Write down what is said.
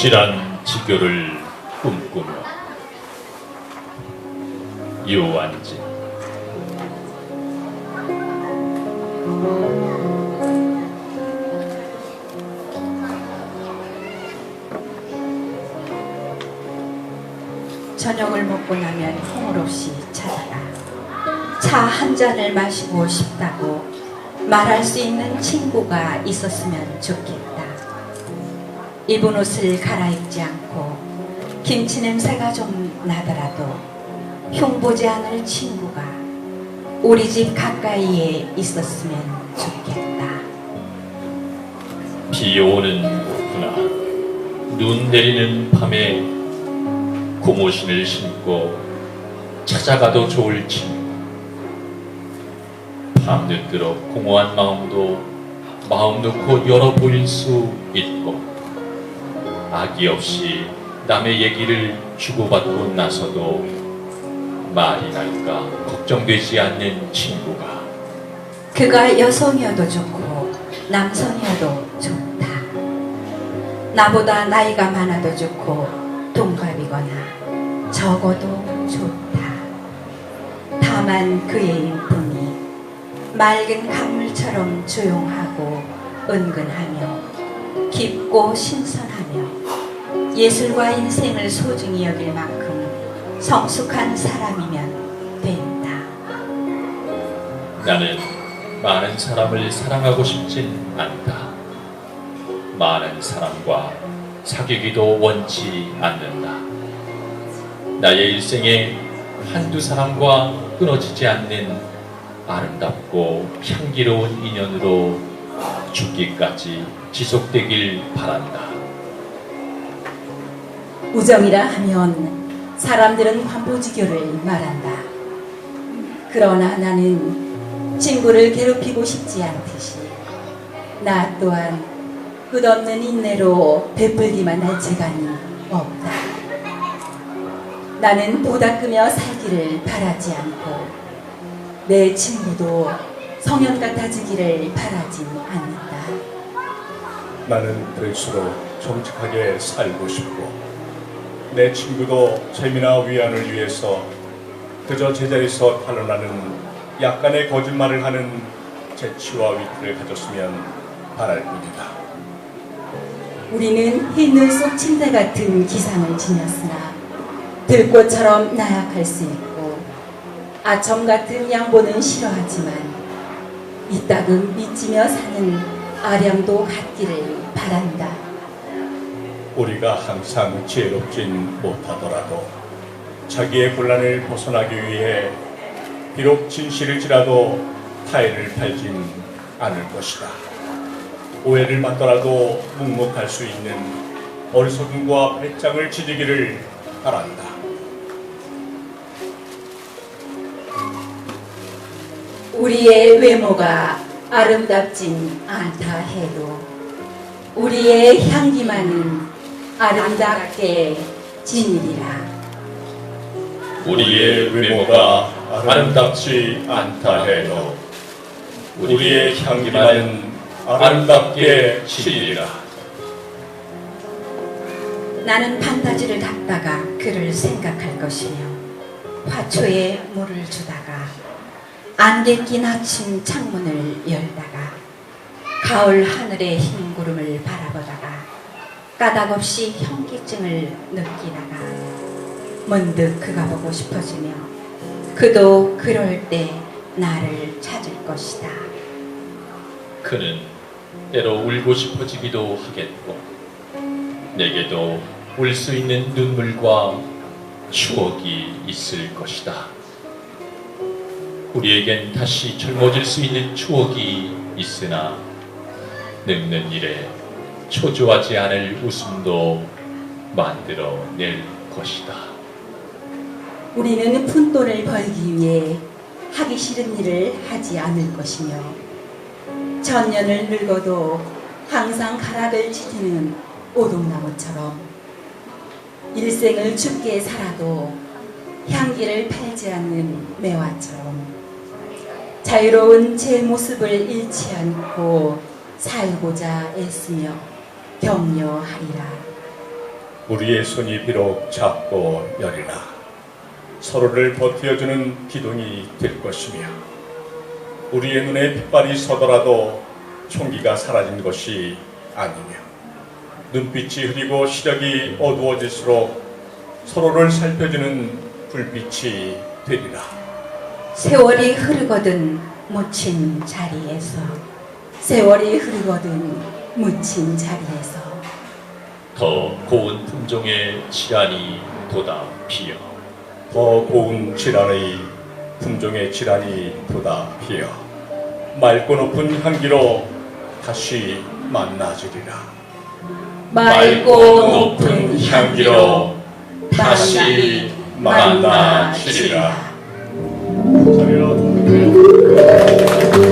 진한 지교를 꿈꾸며 유한진 저녁을 먹고 나면 허물 없이 찾아가 차 한 잔을 마시고 싶다고 말할 수 있는 친구가 있었으면 좋겠다. 입은 옷을 갈아입지 않고 김치 냄새가 좀 나더라도 흉보지 않을 친구가 우리 집 가까이에 있었으면 좋겠다. 비 오는 오후나 눈 내리는 밤에 고무신을 신고 찾아가도 좋을 친구 밤늦도록 공허한 마음도 마음 놓고 열어 보일 수 있고 악의 없이 남의 얘기를 주고받고 나서도 말이 날까 걱정되지 않는 친구가 그가 여성이어도 좋고 남성이어도 좋다. 나보다 나이가 많아도 좋고 동갑이거나 적어도 좋다. 다만 그의 인품이 맑은 강물처럼 조용하고 은근하며 깊고 신선하며 예술과 인생을 소중히 여길 만큼 성숙한 사람이면 된다. 나는 많은 사람을 사랑하고 싶진 않다. 많은 사람과 사귀기도 원치 않는다. 나의 일생에 한두 사람과 끊어지지 않는 아름답고 향기로운 인연으로 죽기까지 지속되길 바란다. 우정이라 하면 사람들은 환보지교를 말한다. 그러나 나는 친구를 괴롭히고 싶지 않듯이 나 또한 끝없는 인내로 베풀기만 할 재간이 없다. 나는 도닦으며 살기를 바라지 않고 내 친구도 성현 같아지기를 바라지 않는다. 나는 될수록 정직하게 살고 싶고 내 친구도 재미나 위안을 위해서 그저 제자리에서 탄원하는 약간의 거짓말을 하는 재치와 위트를 가졌으면 바랄 뿐이다. 우리는 흰눈 속 침대 같은 기상을 지녔으나 들꽃처럼 나약할 수 있고 아첨 같은 양보는 싫어하지만 이따금 믿지며 사는 아량도 갖기를 바란다. 우리가 항상 지혜롭진 못하더라도 자기의 곤란을 벗어나기 위해 비록 진실일지라도 타인을 팔진 않을 것이다. 오해를 받더라도 묵묵할 수 있는 어리석음과 배짱을 지니기를 바란다. 우리의 외모가 아름답진 않다 해도 우리의 향기만은 아름답게 지니리라. 우리의 외모가 아름답지 않다 해도 우리의 향기만은 아름답게 지리라. 나는 판타지를 닦다가 그를 생각할 것이며 화초에 물을 주다가 안개 낀 아침 창문을 열다가 가을 하늘의 흰 구름을 바라보다가 까닭없이 현기증을 느끼다가 문득 그가 보고 싶어지며 그도 그럴 때 나를 찾을 것이다. 그는 때로 울고 싶어지기도 하겠고 내게도 울 수 있는 눈물과 추억이 있을 것이다. 우리에겐 다시 젊어질 수 있는 추억이 있으나 늙는 일에 초조하지 않을 웃음도 만들어낼 것이다. 우리는 푼돈을 벌기 위해 하기 싫은 일을 하지 않을 것이며 천년을 늙어도 항상 가락을 지키는 오동나무처럼 일생을 춥게 살아도 향기를 팔지 않는 매화처럼 자유로운 제 모습을 잃지 않고 살고자 애쓰며 격려하리라. 우리의 손이 비록 작고 여리나 서로를 버티어주는 기둥이 될 것이며 우리의 눈에 빛발이 서더라도 총기가 사라진 것이 아니며 눈빛이 흐리고 시력이 어두워질수록 서로를 살펴주는 불빛이 되리라. 세월이 흐르거든 묻힌 자리에서 세월이 흐르거든 묻힌 자리에서 더 고운 품종의 질환이 돋아 피어 더 고운 질환의 품종의 질환이 보다 피어 맑고 높은 향기로 다시 만나주리라. 맑고 높은 향기로 다시 만나주리라. 감사합니다.